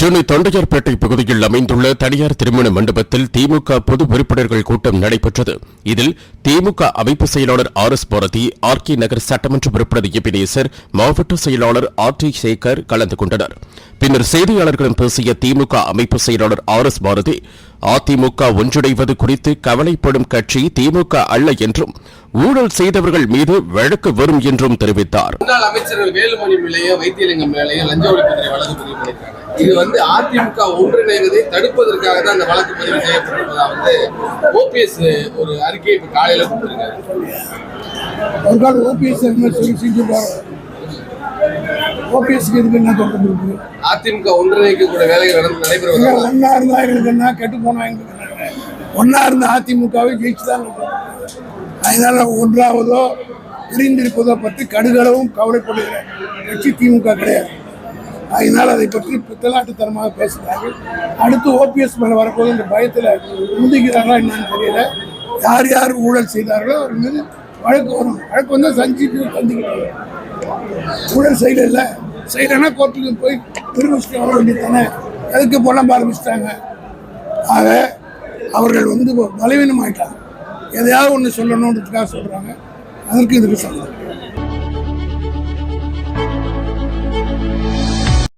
சென்னை தொண்டையார்பேட்டை பகுதியில் அமைந்துள்ள தனியார் திருமண மண்டபத்தில் திமுக பொது உறுப்பினர்கள் கூட்டம் நடைபெற்றது. இதில் திமுக அமைப்பு செயலாளர் R S Bharathi R K Nagar சட்டமன்ற உறுப்பினர் எபினேசர் மாவட்ட செயலாளர் ஆர் டி சேகர் கலந்து கொண்டனர். பின்னர் செய்தியாளர்களிடம் பேசிய திமுக அமைப்பு செயலாளர் ஆர் எஸ் பாரதி அதிமுக ஒன்றிணைவது குறித்து கவலைப்படும் கட்சி திமுக அல்ல என்றும் ஊழல் செய்தவர்கள் மீது வழக்கு வரும் என்றும் தெரிவித்தார். முன்னாள் அமைச்சர்கள் வேலுமணி மேலேயும் வைத்தியலிங்கம் மேலேயும் லஞ்ச ஒழிப்புத்துறை வழக்கு பதிவு பண்ணியிருக்காங்க இது வந்து அதிமுக ஒன்றிணைவதை தடுப்பதற்காக தான் அந்த வழக்கு பதிவு செய்யப்பட்டிருப்பதா வந்து ஓபிஎஸ் ஒரு அறிக்கையை இப்ப காலையில கொடுத்திருக்காரு. ஒரு கால் ஓபிஎஸ் சொல்லி செஞ்சுருப்பாரு ஓபிஎஸ்க்கு இதுக்கு என்ன தொடர்பு இருக்கு? அதிமுக ஒன்றிணைக்கக்கூடிய வேலைகள் நடந்து நடைபெறுவதாக ஒன்னா இருந்தா என்ன கெட்டு போனா எங்களுக்கு ஒன்னா இருந்த அதிமுகவை ஜெயிச்சு தான் இருக்கோம். அதனால ஒன்றாவதோ பிரிந்திருப்பதோ பற்றி கடுகளவும் கவலைப்படுகிற கட்சி திமுக கிடையாது. அதனால அதை பற்றி பித்தலாட்டுத்தனமாக பேசுகிறார்கள். அடுத்து ஓபிஎஸ் மேலே வரப்போது இந்த பயத்தில் முந்திக்கிறாங்களா என்னன்னு தெரியல. யார் யார் ஊழல் செய்தார்களோ அவர் மீது வழக்கு வரும். வழக்கு வந்தால் சந்திச்சு சந்திக்கிறாங்க ஊழல் செய்யல செய்யலைன்னா கோர்ட்டுக்கு போய் திரும்பிச்சுட்டு வர வேண்டியதானே எதுக்கு புலம்ப ஆரம்பிச்சிட்டாங்க? ஆக அவர்கள் வந்து பலவீனமாயிட்டாங்க. எதையாவது ஒன்று சொல்லணுன்றதுக்காக சொல்கிறாங்க அதற்கு இதுக்கு சொல்லலாம்